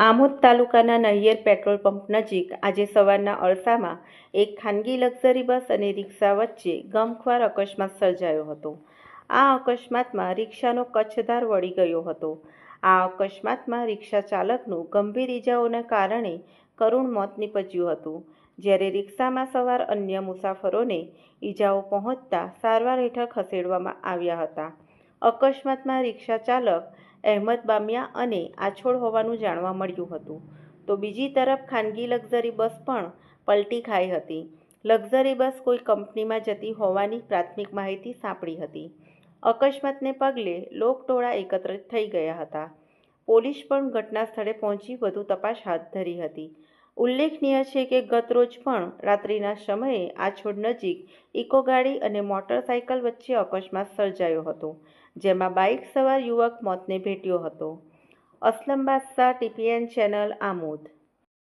આમોદ તાલુકાના નહિયર petrol pump નજીક આજે સવારના અળસામાં એક ખાનગી લક્ઝરી બસ અને રિક્ષા વચ્ચે ગમખ્વાર અકસ્માત સર્જાયો હતો. આ અકસ્માતમાં રિક્ષાનો કચ્છધાર વળી ગયો હતો. આ અકસ્માતમાં રિક્ષા ચાલકનું ગંભીર ઇજાઓના કારણે કરુણ મોત નીપજ્યું હતું. જ્યારે રિક્ષામાં સવાર અન્ય મુસાફરોને ઈજાઓ પહોંચતા સારવાર હેઠળ ખસેડવામાં આવ્યા હતા. અકસ્માતમાં રિક્ષા ચાલક અહેમદ બામિયા અને આછોડ હોવાનું જાણવા મળ્યું હતું. તો બીજી તરફ ખાનગી લક્ઝરી બસ પણ પલટી ખાઈ હતી. લક્ઝરી બસ કોઈ કંપનીમાં જતી હોવાની પ્રાથમિક માહિતી સાંપડી હતી. અકસ્માતને પગલે લોકટોળા એકત્રિત થઈ ગયા હતા. પોલીસ પણ ઘટના સ્થળે પહોંચી વધુ તપાસ હાથ ધરી હતી. ઉલ્લેખનીય છે કે ગતરોજ પણ રાત્રિના સમયે આછોડ નજીક ઇકો ગાડી અને મોટરસાયકલ વચ્ચે અકસ્માત સર્જાયો હતો, જેમાં બાઇક સવાર યુવક મોતને ભેટ્યો હતો. અસલમ બાદશાહ, ટીપીએન ચેનલ આમોદ.